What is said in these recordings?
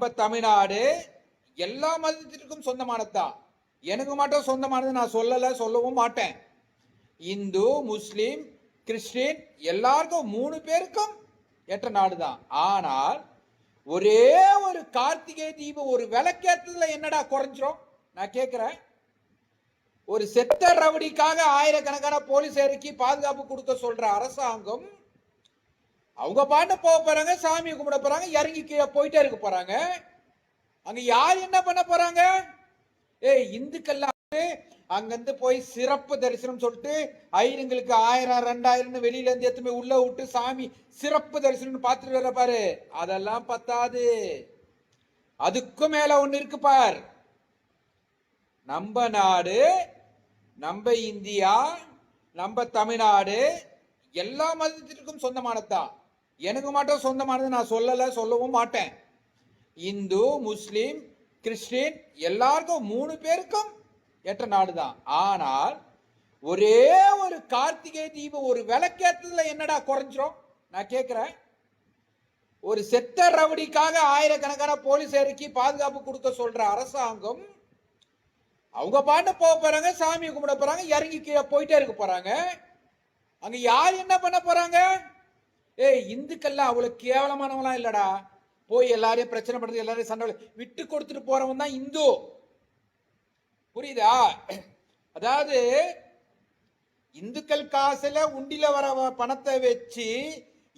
நம்ம தமிழ்நாடு எல்லா மதத்திற்கும் சொந்தமானதுதான் எனக்கு மட்டும் சொந்தமானது நான் சொல்லலை சொல்லவும் மாட்டேன். இந்து முஸ்லீம் கிறிஸ்டின் எல்லாருக்கும் மூணு பேருக்கும் ஏற்ற நாடுதான். ஆனால் ஒரே ஒரு கார்த்திகை தீபம் ஒரு விளக்கேற்றதுல என்னடா குறைஞ்சிரும்? நான் கேட்கிறேன். ஒரு செத்த ரவுடிக்காக ஆயிரக்கணக்கான போலீஸ் இறக்கி பாதுகாப்பு கொடுக்க சொல்ற அரசாங்கம் அவங்க பாட்டு போக போறாங்க சாமி கும்பிட போறாங்க இறங்கி கீழே போயிட்டே இருக்க போறாங்க. அங்க யார் என்ன பண்ண போறாங்க? ஏய் இந்துக்கள்லாம் வந்து அங்கிருந்து போய் சிறப்பு தரிசனம் சொல்லிட்டு ஐயருங்களுக்கு ஆயிரம் ரெண்டாயிரம்னு வெளியில இருந்து எத்துமே உள்ள விட்டு சாமி சிறப்பு தரிசனம் பார்த்துட்டு வர பாரு. அதெல்லாம் பத்தாது. அதுக்கும் மேல ஒண்ணு இருக்கு பார். நம்ம நாடு நம்ம இந்தியா நம்ம தமிழ்நாடு எல்லா மதத்திற்கும் சொந்தமானதுதான். எனக்கு மட்டும் சொந்தமானது நான் சொல்லலை சொல்லவும் மாட்டேன். இந்து முஸ்லீம் கிறிஸ்டின் எல்லாருக்கும் மூணு பேருக்கும் எட்ட நாடு தான் ஆனால் ஒரே ஒரு கார்த்திகை தீபம் ஒரு விளக்கேற்றதுல என்னடா குறைஞ்சிரும்? நான் கேட்குறேன் ஒரு செத்த ரவுடிக்காக ஆயிரக்கணக்கான போலீஸ் இறக்கி பாதுகாப்பு கொடுக்க சொல்ற அரசாங்கம் அவங்க பாட்டு போக போறாங்க சாமி கும்பிட போறாங்க இறங்கி கீழே போயிட்டே இருக்க போறாங்க. அங்க யார் என்ன பண்ண போறாங்க? ஏய் இந்துக்கள்லாம் அவ்வளவு கேவலமானவங்களாம் இல்லடா. போய் எல்லாரையும் பிரச்சனை பண்றது எல்லாரையும் சண்டை விட்டு கொடுத்துட்டு போறவன் தான் இந்து. புரியுதா? அதாவது இந்துக்கள் காசுல உண்டில வர பணத்தை வச்சு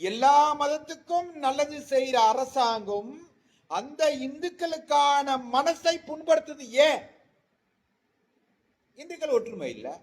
எல்லா மதத்துக்கும் நல்லது செய்யற அரசாங்கம் அந்த இந்துக்களுக்கான மனசை புண்படுத்துது ஏன்? இந்துக்கள் ஒற்றுமை இல்லை.